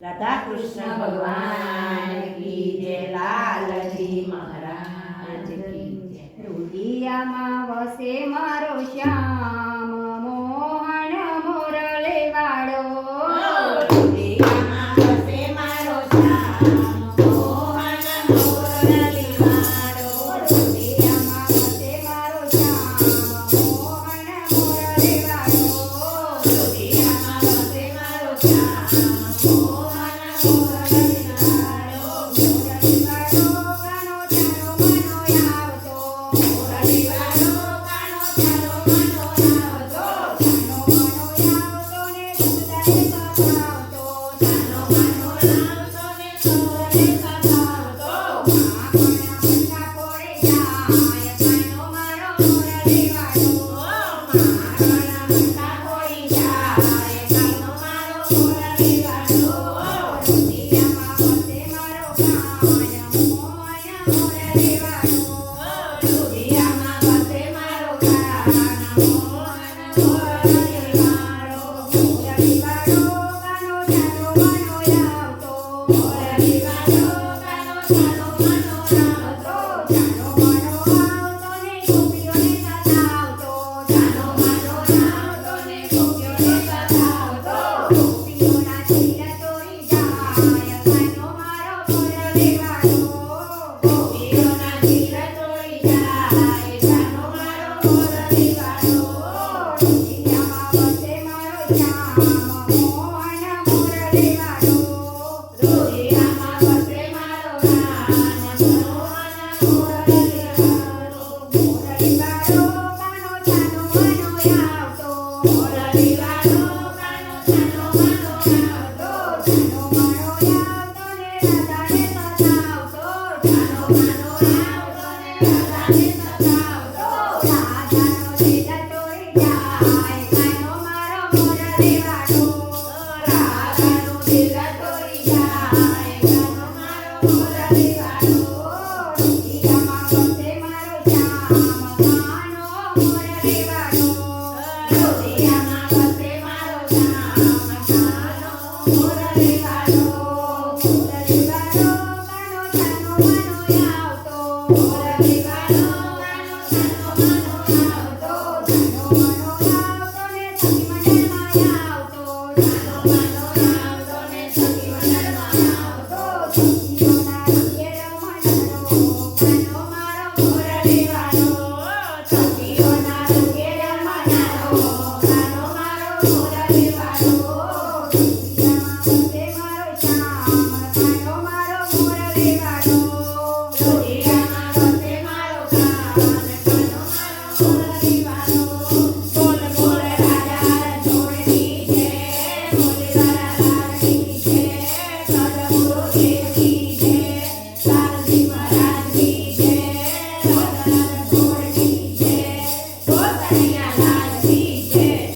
રાધા કૃષ્ણ ભગવાન કી જય લાલજી મહારાજ કી રુદિયામાં વસે મારો શ્યામ મોહન મોરલે વાળો. રુદિયામાં વસે મારો શ્યામ મોહન મોરલે વાળો. know, I. Thank you. ดีลา